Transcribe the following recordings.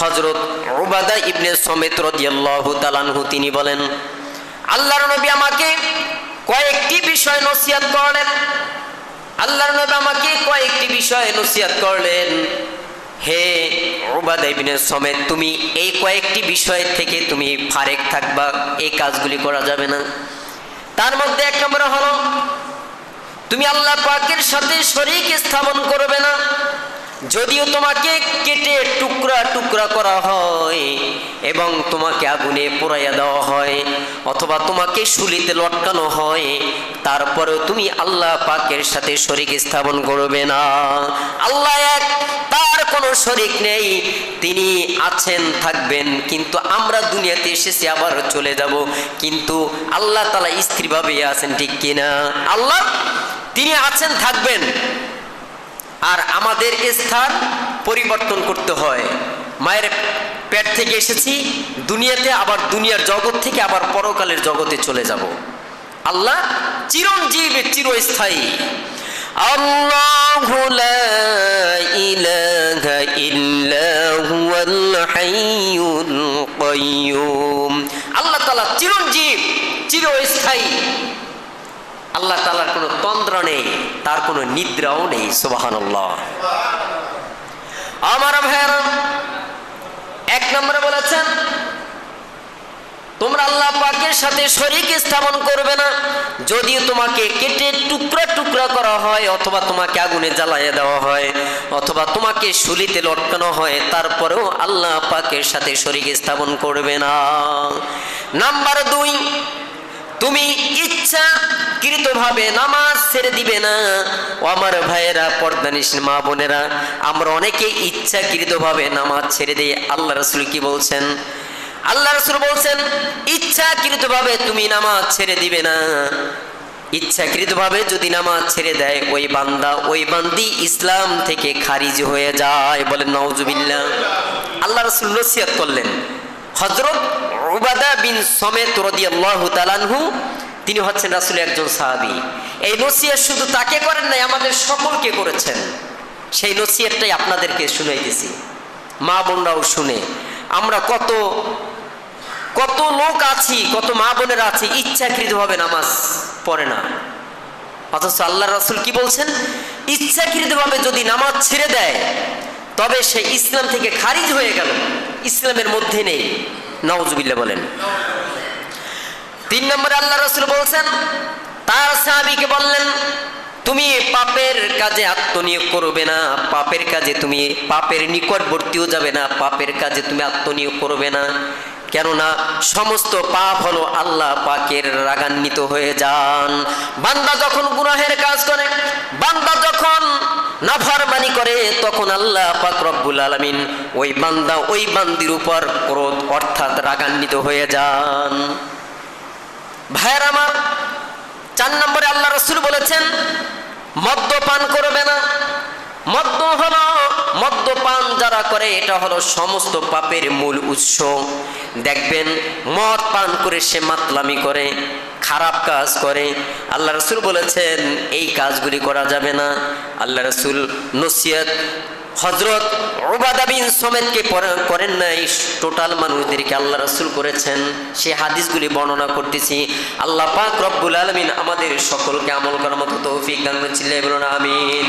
হজরত ওবাদা ইবনে সমেত রদিয়াল্লাহু তালানহু তিনি বলেন, আল্লাহর নবী আমাকে কয়েকটি বিষয় নসিহাত করলেন। আল্লাহর নবী আমাকে কয়েকটি বিষয় নসিহাত করলেন। হে ওবাদা ইবনে সমেত, তুমি এই কয়েকটি বিষয় থেকে তুমি ফারেক থাকবা, এই কাজগুলি করা যাবে না। তার মধ্যে এক নম্বর হলো, তুমি আল্লাহ পাকের সাথে শরীক স্থাপন করবে না। যদিও তোমাকে কেটে টুকরা টুকরা করা হয় এবং তোমাকে আগুনে পোড়াইয়া দেওয়া হয় অথবা তোমাকে শুলিতে লটকানো হয়, তারপরেও তুমি আল্লাহ পাকের সাথে শরীক স্থাপন করবে না। আল্লাহ এক, তার কোনো শরিক নেই, তিনি আছেন, থাকবেন, কিন্তু আমরা দুনিয়াতে এসেছি, আবার চলে যাব। কিন্তু আল্লাহ তালা স্ত্রীভাবে আছেন, ঠিক কিনা? আল্লাহ, তিনি আছেন, থাকবেন। আর আমাদের স্থান পরিবর্তন করতে হয়। মায়ের পেট থেকে এসেছি, দুনিয়াতে আবার দুনিয়ার জগৎ থেকে আবার পরকালের জগতে চলে যাব। আল্লাহ চিরঞ্জীব চিরস্থায়ী। আল্লাহু ইলাহা ইল্লা হুয়াল হাইয়ুল কাইয়্যুম আল্লাহ তাআলা চিরঞ্জীব, চিরস্থায়ী। আল্লাহ তালার কোনো তন্ত্র নেই, তার কোনো নিদ্রাও নেই সুবাহান আমার ভাইয়ারা, এক নম্বরে বলেছেন, তোমরা আল্লাহ পাকের সাথে শরীক স্থাপন করবে না, যদিও তোমাকে কেটে টুকরা টুকরা করা হয়, অথবা তোমাকে আগুনে জ্বালাইয়া দেওয়া হয়, অথবা তোমাকে শুলিতে লটকানো হয়, তারপরেও আল্লাহ পাকের সাথে শরীক স্থাপন করবে না। নাম্বার দুই তুমি ইচ্ছা কৃতভাবে নামাজ ছেড়ে দিবে না। ও আমার ভাইয়েরা পর্দানিস মা বোনেরা, আমরা অনেকে ইচ্ছাকৃতভাবে নামাজ ছেড়ে দিই আল্লাহ রসুল কি বলছেন? আল্লাহ রসুল বলছেন, ইচ্ছাকৃতভাবে তুমি নামাজ ছেড়ে দিবে না। ইচ্ছাকৃতভাবে যদি নামাজ ছেড়ে দেয়, ওই বান্দা, ওই বান্দি ইসলাম থেকে খারিজ হয়ে যায় বলেন নওজুবিল্লাহ আল্লাহ রসুল নসিয়াত করলেন। হজরত উবাদা বিন সমেত রদিয়াল্লাহু তালানহু তিনি হচ্ছেন রাসুলের একজন সাহাবি। এই নসিহত শুধু তাকে করেন নাই, আমাদের সকলকে করেছেন। সেই নসিহতটাই আপনাদেরকে শুনাইতেছি মা বোনরাও শুনে। আমরা কত কত লোক আছি, কত মা বোনেরা আছি, ইচ্ছাকৃতভাবে নামাজ পড়ে না। অথচ আল্লাহ রাসুল কি বলছেন? ইচ্ছাকৃতভাবে যদি নামাজ ছেড়ে দেয় তবে সে ইসলাম থেকে খারিজ হয়ে গেল। ইসলামের মধ্যে নেই। নওয়াজুবিল্লাহ বলেন। তিন নম্বরে আল্লাহ রসুল বলছেন, তার সাহাবিকে বললেন, তুমি পাপের কাজে আত্মনিয়োগ করবে না, পাপের কাজে তুমি, পাপের নিকটবর্তীও যাবে না, পাপের কাজে তুমি আত্মনিয়োগ করবে না। কেননা সমস্ত পাপ হলো আল্লাহ পাকের রাগান্বিত হয়ে যান। বান্দা যখন গুনাহের কাজ করে, বান্দা যখন নাফরমানি করে, তখন আল্লাহ পাক রব্বুল আলামিন ওই বান্দা ওই বান্দির উপর ক্রোধ অর্থাৎ রাগান্বিত হয়ে যান। ভাইয়ের আমার, চার নম্বরে আল্লাহ রসুল বলেছেন, মদ্যপান করবে না। মদ্য হলো মদ্যপান যারা করে, এটা হলো সমস্ত পাপের মূল উৎস। দেখবেন, মদ পান করে সে মাতলামি করে, খারাপ কাজ করে। আল্লাহ রসুল বলেছেন, এই কাজগুলি করা যাবে না। আল্লাহ রসুল নসিয়ত হজরত ওবাদা বিন সমেতকে করেন নাই। টোটাল মানুষদেরকে আল্লাহ রসুল করেছেন। সে হাদিসগুলি বর্ণনা করতেছি। আল্লাহ পাক রব্বুল আলমিন আমাদের সকলকে আমল করার মতো তৌফিক দান বলুন, আমিন।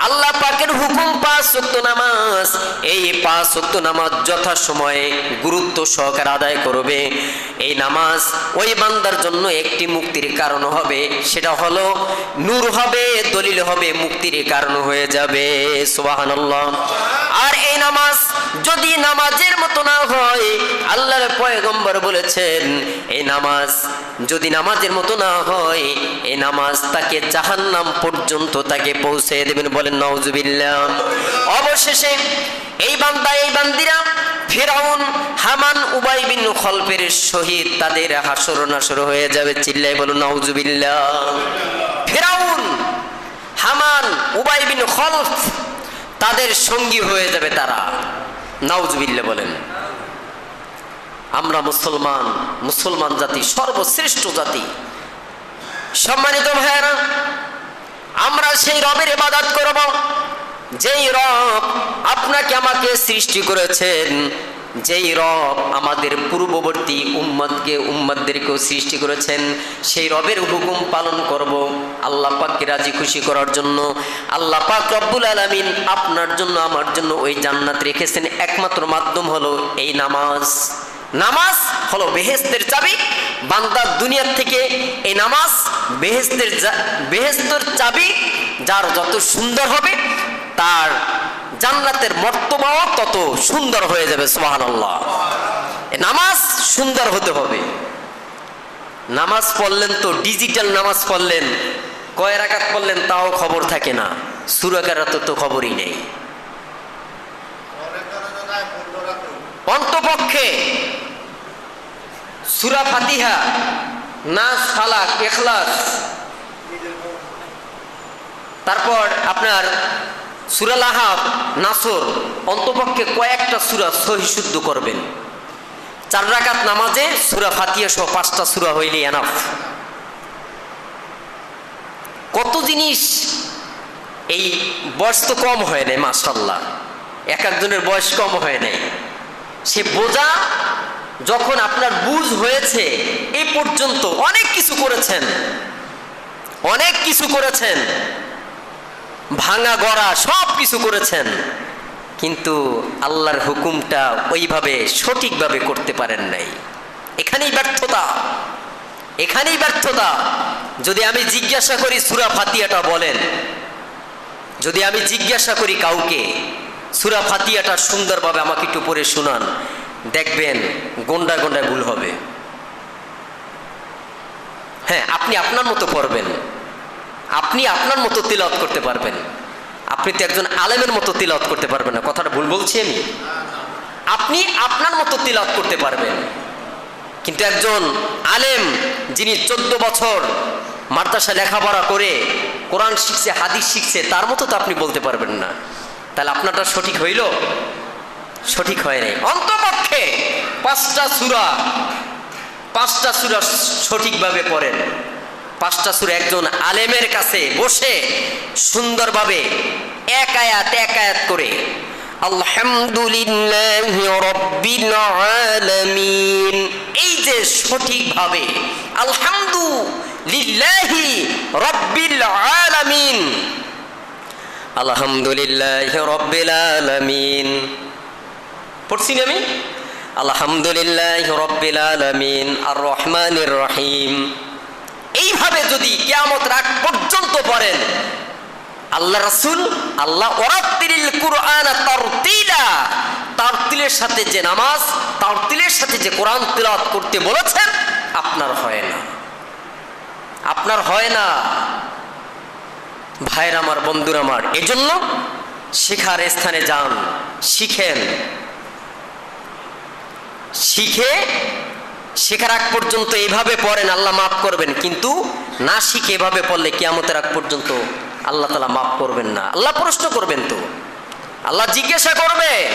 আল্লাহ পাকের হুকুম পাঁচ সত্য নামাজ। এই পাঁচ সত্য নামাজ যথা সময়ে গুরুত্ব সহকারে আদায় করবে। এই নামাজ ওই বান্দার জন্য একটি মুক্তির কারণ হবে। সেটা হলো, নূর হবে, দলিল হবে, মুক্তির কারণ হয়ে যাবে। সুবহানাল্লাহ। আর এই নামাজ যদি নামাজের মতো না হয়, আল্লাহর পয়গম্বর বলেছেন, এই নামাজ যদি নামাজের মতো না হয়, এই নামাজ তাকে জাহান্নাম পর্যন্ত তাকে পৌঁছে দেবেন বলেন নওজুবিল্লাহ অবশেষে এই বান্দা, এই বান্দিরা ফেরাউন, হামান, উবাই বিন খলপের শহীদ, তাদের হাসর নাসর হয়ে যাবে চিল্লাই বলুন নওজুবিল্লাহ ফেরাউন, হামান, উবাই বিন খলফ তাদের সঙ্গী হয়ে যাবে তারা। নাউজবিল্লা বলেন, আমরা মুসলমান মুসলমান জাতি, সর্বশ্রেষ্ঠ জাতি। সম্মানিত ভাইয়েরা, আমরা সেই রবের ইবাদত করব, যেই রব আপনাকে আমাকে সৃষ্টি করেছেন। যেই রব আমাদের পূর্ববর্তী উম্মদকে উম্মদদেরকেও সৃষ্টি করেছেন, সেই রবের হুকুম পালন করব। আল্লাহ পাককে রাজি খুশি করার জন্য, আল্লাহ পাক রব্বুল আলামিন আপনার জন্য, আমার জন্য ওই জান্নাত রেখেছেন। একমাত্র মাধ্যম হলো এই নামাজ। নামাজ হলো বেহেস্তের চাবি। বান্দার দুনিয়ার থেকে এই নামাজ বেহেস্তের বেহেস্তর চাবি, যার যত সুন্দর হবে, তার জান্নাতের মর্তবাও তত সুন্দর হয়ে যাবে সোহান আল্লাহ নামাজ সুন্দর হতে হবে। নামাজ পড়লেন তো, ডিজিটাল নামাজ পড়লেন, কয় রাকাত পড়লেন তাও খবর থাকে না। সুরাকারাত তো খবরই নেই। অন্তপক্ষে সুরা ফাতিহা, নাস, ফালাক, এখলাস, তারপর আপনার সুরা লাহাব, নাসর, অন্তপক্ষে কয়েকটা সুরা সহি শুদ্ধ করবেন। চার রাকাত নামাজে সুরা ফাতিয়া সহ পাঁচটা সুরা হইলে এনাফ। কত জিনিস এই বয়স তো কম হয় নাই মাসাল্লাহ এক একজনের বয়স কম হয় নাই। সে বোঝা যখন আপনার বুঝ হয়েছে, এ পর্যন্ত অনেক কিছু করেছেন। অনেক কিছু করেছেন। ভাঙা গড়া সব কিছু করেছেন। কিন্তু আল্লাহর হুকুমটা ওইভাবে সঠিকভাবে করতে পারেন নাই। এখানেই ব্যর্থতা। এখানেই ব্যর্থতা। যদি আমি জিজ্ঞাসা করি সুরা ফাতিয়াটা বলেন, যদি আমি জিজ্ঞাসা করি কাউকে, সুরা ফাতিয়াটা সুন্দরভাবে আমাকে একটু পড়ে শোনান, দেখবেন গন্ডা গন্ডায় ভুল হবে। হ্যাঁ আপনি আপনার মতো পড়বেন। আপনি আপনার মতো তিলত করতে পারবেন। আপনি তো একজন আলেমের মতো তিলত করতে পারবেন না। কথাটা ভুল বলছি আমি। আপনি আপনার মতো তিলত করতে পারবেন। কিন্তু একজন আলেম যিনি চোদ্দ বছর মাদ্রাসা লেখাপড়া করে কোরআন শিখছে, হাদিস শিখছে, তার মতো তো আপনি বলতে পারবেন না। তাহলে আপনারটা সঠিক হইল? সঠিক হয় নাই। অন্তপক্ষে পাঁচটা সুরা পাঁচটা সুরা সঠিকভাবে পড়েন। পাঁচটা সুরা একজন আলেমের কাছে বসে সুন্দরভাবে এক আয়াত এক আয়াত করে, আলহামদুলিল্লাহ রব্বিল আলামিন। এই যে সঠিকভাবে, আলহামদুলিল্লাহি রব্বিল আলামিন। আলহামদুলিল্লাহ রব্বিল আলামিন। পড়ছি আমি? আলহামদুলিল্লাহ রব্বিল আলামিন। আর রহমানির রহিম। এইভাবে যদি কিয়ামত রাগ পর্যন্ত পড়েন আল্লাহ রাসূল, আল্লাহ তারতিলের সাথে যে নামাজ, তারতিলের সাথে যে কোরআন করতে বলেছেন, আপনার হয় না। আপনার হয় না। ভাইয়ের আমার, বন্ধুর আমার, এজন্য শেখার স্থানে যান, শিখেন। শিখে শেখার আগ পর্যন্ত এইভাবে পড়েন, আল্লাহ মাফ করবেন। কিন্তু না শিখে এভাবে পড়লে কিয়ামতের আগ পর্যন্ত আল্লাহ তালা মাফ করবেন না। আল্লাহ প্রশ্ন করবেন তো। আল্লাহ জিজ্ঞাসা করবে,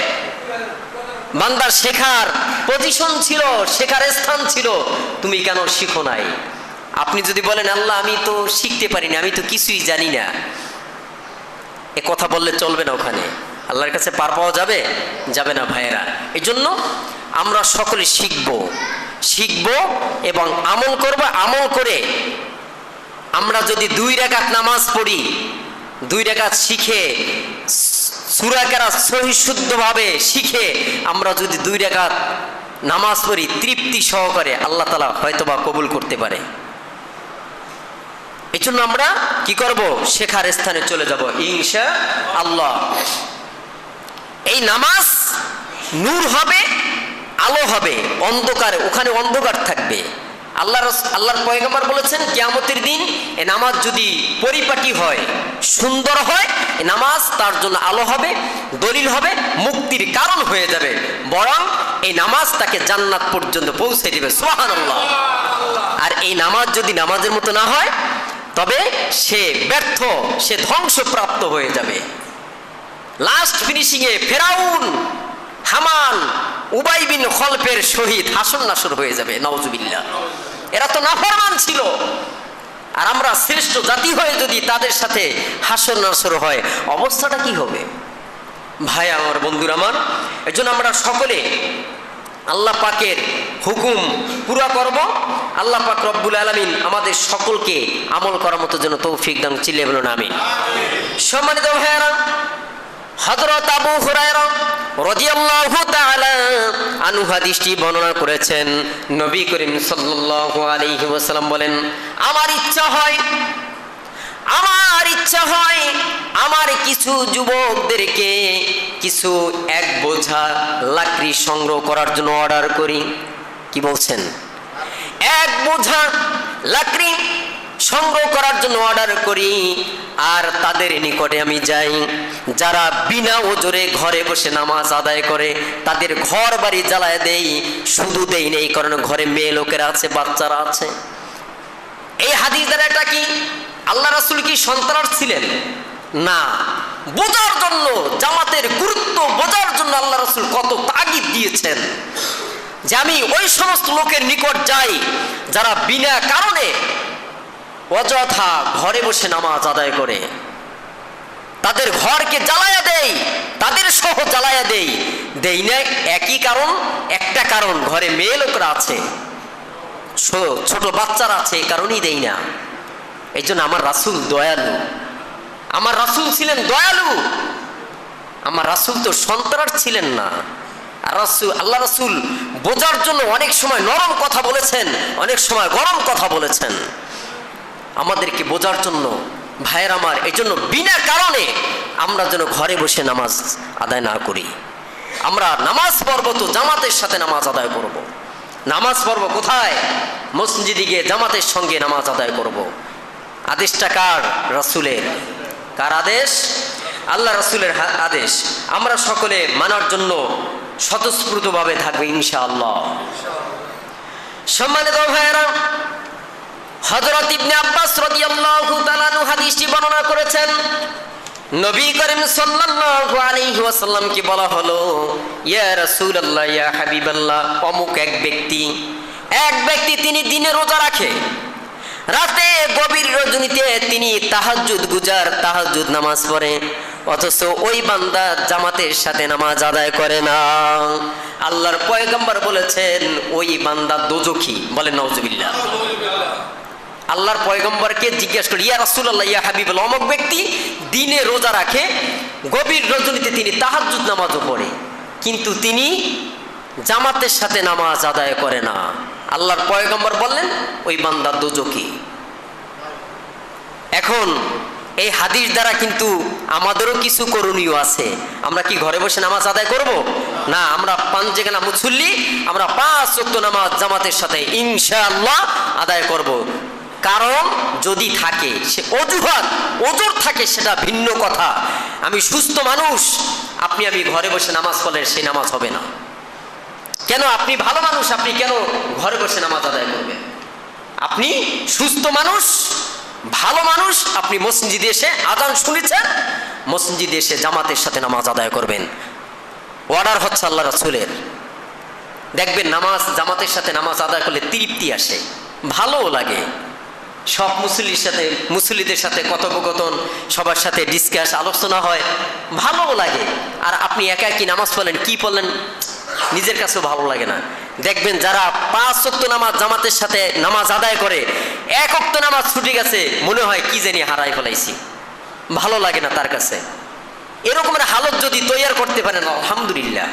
বান্দার শেখার পজিশন ছিল, শেখার স্থান ছিল, তুমি কেন শিখো নাই? আপনি যদি বলেন, আল্লাহ, আমি তো শিখতে পারিনি, আমি তো কিছুই জানি না। এ কথা বললে চলবে না ওখানে। আল্লাহর কাছে পার পাওয়া যাবে? যাবে না ভাইয়েরা। এই জন্য আমরা সকলে শিখব। শিখব এবং আমল করব, আমল করে আমরা যদি দুই রেখাত নামাজ পড়ি, দুই রেখাত শিখে সুরাকেরা শিখে আমরা যদি দুই রেখাত নামাজ পড়ি, তৃপ্তি সহকারে আল্লাহ তালা হয়তোবা কবুল করতে পারে। এই জন্য আমরা কি করব? শেখার স্থানে চলে যাব ইনশা আল্লাহ এই নামাজ নূর হবে আলো হবে, অন্ধকার, ওখানে অন্ধকার থাকবে। আল্লাহ আল্লাহর পয়গম্বর বলেছেন, কিয়ামতের দিন এ নামাজ যদি পরিপাটি হয়, সুন্দর হয়, এ নামাজ তার জন্য আলো হবে, দলিল হবে, মুক্তির কারণ হয়ে যাবে। বরং এই নামাজ তাকে জান্নাত পর্যন্ত পৌঁছে দিবে সোহান আর এই নামাজ যদি নামাজের মতো না হয়, তবে সে ব্যর্থ, সে ধ্বংসপ্রাপ্ত হয়ে যাবে। লাস্ট ফিনিশিংয়ে ফেরাউন হামান উবাই বিন খলফের শহীদ হাসন নাসর হয়ে যাবে নওজুবিল্লা এরা তো নাফরমান ছিল। আর আমরা শ্রেষ্ঠ জাতি হয়ে যদি তাদের সাথে হাসর নাসর হয়, অবস্থাটা কি হবে? ভাই, আমার বন্ধুরা আমার, এজন্য আমরা সকলে আল্লাহ পাকের হুকুম পুরা করব। আল্লাহ পাক রব্বুল আলমিন আমাদের সকলকে আমল করার মতো যেন তৌফিক দান চিল্লে বলুন আমি সম্মানিত ভাইয়ারা হযরত আবু হুরায়রা রাদিয়াল্লাহু তাআলা আনহু হাদিসটি বর্ণনা করেছেন। নবী করিম সাল্লাল্লাহু আলাইহি বলেন, আমার ইচ্ছা হয়, আমার ইচ্ছা হয় আমার কিছু যুবকদেরকে কিছু এক বোঝা লাকড়ি সংগ্রহ করার জন্য অর্ডার করি। কি বলছেন? এক বোঝা লাকড়ি সংগ্রহ করার জন্য অর্ডার করি, আর তাদের নিকটে আমি যাই। যারা বিনা ওজরে ঘরে বসে নামাজ আদায় করে, তাদের ঘর বাড়ি জ্বালায় দেই। শুধু দেই নেই, কারণ ঘরে মেয়ে লোকেরা আছে, বাচ্চারা আছে। এই হাদিস দ্বারা এটা কি? আল্লাহ রাসুল কি সন্ত্রাস ছিলেন? না। বোঝার জন্য, জামাতের গুরুত্ব বোঝার জন্য আল্লাহ রাসুল কত তাগিদ দিয়েছেন। যে আমি ওই সমস্ত লোকের নিকট যাই, যারা বিনা কারণে অযথা ঘরে বসে নামাজ আদায় করে। তাদের ঘরকে জ্বালায়া দেই, তাদের সহ জ্বালায়া দেই। দেই না, একই কারণ, একটা কারণ, ঘরে মেয়ে লোকরা আছে। ছোট বাচ্চারা আছে, এই কারণেই দেই না। এই জন্য আমার রাসুল দয়ালু। আমার রাসুল ছিলেন দয়ালু। আমার রাসুল তো সন্ত্রাস ছিলেন না। রাসুল, আল্লাহ রাসুল বোঝার জন্য অনেক সময় নরম কথা বলেছেন, অনেক সময় গরম কথা বলেছেন। আমাদেরকে বোঝার জন্য, ভাইয়ের আমার, এই জন্য বিনা কারণে আমরা যেন ঘরে বসে নামাজ আদায় না করি। আমরা নামাজ পর্ব তো জামাতের সাথে নামাজ আদায় করব। নামাজ পর্ব কোথায়? মসজিদে গিয়ে জামাতের সঙ্গে নামাজ আদায় করব। আদেশটা কার? রাসুলের। কার আদেশ? আল্লাহ রাসুলের আদেশ। আমরা সকলে মানার জন্য স্বতঃস্ফূর্তভাবে থাকবে ইনশাআল্লাহ। সম্মানিত ভাইয়েরা হযরত ইবনে আব্বাস রাদিয়াল্লাহু তাআলা হাদিসটি বর্ণনা করেছেন, নবী করিম সাল্লাল্লাহু আলাইহি ওয়াসাল্লাম কি বলা হলো, ইয়া রাসূলুল্লাহ, ইয়া হাবিবাল্লাহ, অমুক এক ব্যক্তি এক ব্যক্তি তিনি দিনে রোজা রাখে, রাতে গভীর রজনীতে তিনি তাহাজ্জুদ গুজার, তাহাজ্জুদ নামাজ পড়ে, অথচ ওই বান্দা জামাতের সাথে নামাজ আদায় করে না। আল্লাহর পয়গম্বর বলেছেন, ওই বান্দা দোজখী বলেন নওজুবিল্লাহ আল্লাহর পয়গম্বরকে জিজ্ঞেস করি, ইয়া রাসূলুল্লাহ, ইয়া হাবিবুল অমুক ব্যক্তি দিনে রোজা রাখে, গভীর রজনীতে তিনি তাহাজ্জুদ নামাজও পড়ে, কিন্তু তিনি জামাতের সাথে নামাজ আদায় করে না। আল্লাহর পয়গম্বর বললেন, ওই বান্দা দোজকি। এখন এই হাদিস দ্বারা কিন্তু আমাদেরও কিছু করণীয় আছে। আমরা কি ঘরে বসে নামাজ আদায় করব? না, আমরা পাঁচ যেখানে মুসল্লি আমরা পাঁচ ওয়াক্ত নামাজ জামাতের সাথে ইনশাআল্লাহ আদায় করব। কারণ যদি থাকে, সে অজুহাত, ওজোর থাকে সেটা ভিন্ন কথা। আমি সুস্থ মানুষ, আপনি আমি ঘরে বসে নামাজ পড়লে সেই নামাজ হবে না। কেন আপনি ভালো মানুষ, আপনি কেন ঘরে বসে নামাজ আদায় করবেন? আপনি সুস্থ মানুষ, ভালো মানুষ, আপনি মসজিদে এসে আজান শুনেছেন, মসজিদে এসে জামাতের সাথে নামাজ আদায় করবেন। অর্ডার হচ্ছে আল্লাহ রাসুলের। দেখবেন নামাজ, জামাতের সাথে নামাজ আদায় করলে তৃপ্তি আসে, ভালোও লাগে। সব মুসল্লির সাথে, মুসল্লিদের সাথে কথোপকথন, সবার সাথে ডিসকাস আলোচনা হয়। ভালোও লাগে। আর আপনি একা কি নামাজ পড়লেন, কি পড়লেন, নিজের কাছেও ভালো লাগে না। দেখবেন যারা পাঁচ অক্ত নামাজ জামাতের সাথে নামাজ আদায় করে, এক অক্ত নামাজ ছুটে গেছে, মনে হয় কি জানি হারাই ফেলাইছি। ভালো লাগে না তার কাছে। এরকমের হালত যদি তৈয়ার করতে পারেন, আলহামদুলিল্লাহ।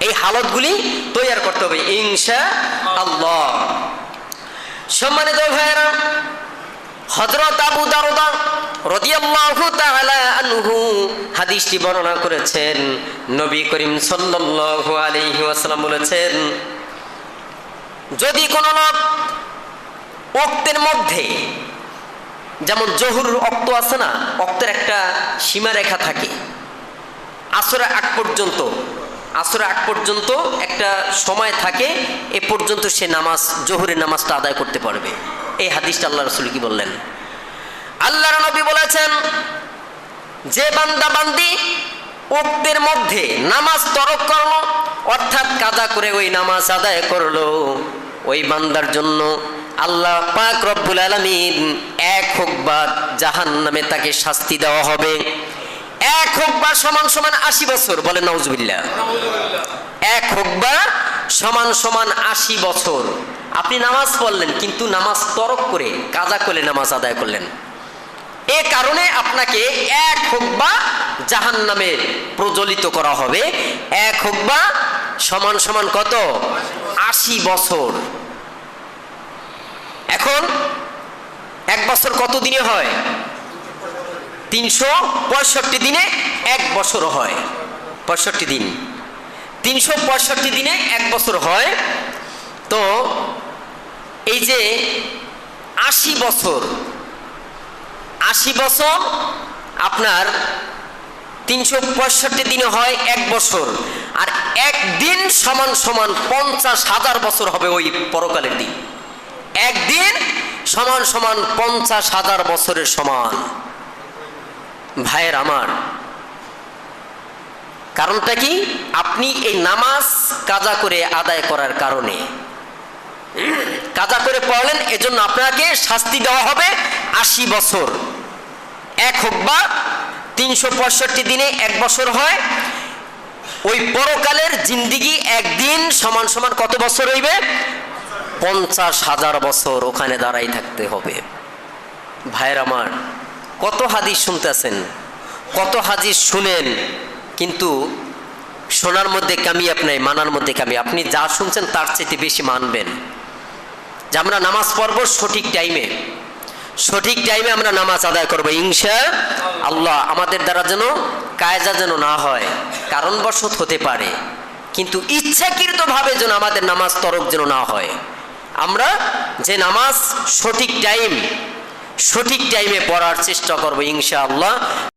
এই হালতগুলি তৈয়ার করতে হবে, ইনশা আল্লাহ। সম্মানিত ভাইয়েরা, হযরত আবু দারদা রাদিয়াল্লাহু তাআলা আনহু হাদিসটি বর্ণনা করেছেন। নবী করিম সাল্লাল্লাহু আলাইহি ওয়াসাল্লাম বলেছেন, যদি কোন লোক অক্তের মধ্যে, যেমন জহুর অক্ত আছে না অক্তের একটা সীমারেখা থাকে আসরে আগ পর্যন্ত আসরে আগ পর্যন্ত একটা সময় থাকে, এ পর্যন্ত সে নামাজ, জোহরের নামাজটা আদায় করতে পারবে। এই হাদিসটা আল্লাহ রসুল কি বললেন? আল্লাহ নবী বলেছেন, যে বান্দা বান্দি উক্তের মধ্যে নামাজ তরক করল, অর্থাৎ কাদা করে ওই নামাজ আদায় করল, ওই বান্দার জন্য আল্লাহ পাক রব্বুল আলামিন এক হোক বা জাহান নামে তাকে শাস্তি দেওয়া হবে। এক হোক বা সমান সমান আশি বছর বলে নজবিল্লা এক হোক বা সমান সমান আশি বছর। আপনি নামাজ পড়লেন, কিন্তু নামাজ তরক করে কাজা করে নামাজ আদায় করলেন। এ কারণে আপনাকে এক হোক বা জাহান নামে প্রজ্বলিত করা হবে। এক হোক বা সমান সমান কত? আশি বছর। এখন এক বছর কত দিনে হয়? তিনশো পঁয়ষট্টি দিনে এক বছর হয়। পঁয়ষট্টি দিন। তিনশো পঁয়ষট্টি দিনে এক বছর হয়। তো এই যে আশি বছর আশি বছর আপনার তিনশো পঁয়ষট্টি দিনে হয় এক বছর, আর একদিন সমান সমান পঞ্চাশ হাজার বছর হবে ওই পরকালের দিন। একদিন সমান সমান পঞ্চাশ হাজার বছরের সমান। ভাইয়ের আমার। কারণটা কি? আপনি এই নামাজ কাজা করে আদায় করার কারণে। কাজা করে পড়লেন, এজন্য আপনাকে শাস্তি দেওয়া হবে আশি বছর। এক হোক বা তিনশো পঁয়ষট্টি দিনে এক বছর হয়, ওই পরকালের জিন্দিগি একদিন সমান সমান কত বছর হইবে? পঞ্চাশ হাজার বছর ওখানে দাঁড়াই থাকতে হবে। ভাইয়ের আমার কত হাদিস শুনতেছেন কত হাদিস শুনেন, কিন্তু শোনার মধ্যে কামিয়াব নাই, মানার মধ্যে কামি আপনি যা শুনছেন তার চেয়ে বেশি মানবেন। যে আমরা নামাজ পড়ব সঠিক টাইমে সঠিক টাইমে আমরা নামাজ আদায় করব, ইনশা আল্লাহ। আমাদের দ্বারা যেন কায়জা যেন না হয়, কারণবশত হতে পারে। কিন্তু ইচ্ছাকৃতভাবে যেন আমাদের নামাজ তরক যেন না হয়। আমরা যে নামাজ সঠিক টাইম সঠিক টাইমে পড়ার চেষ্টা করব ইনশা আল্লাহ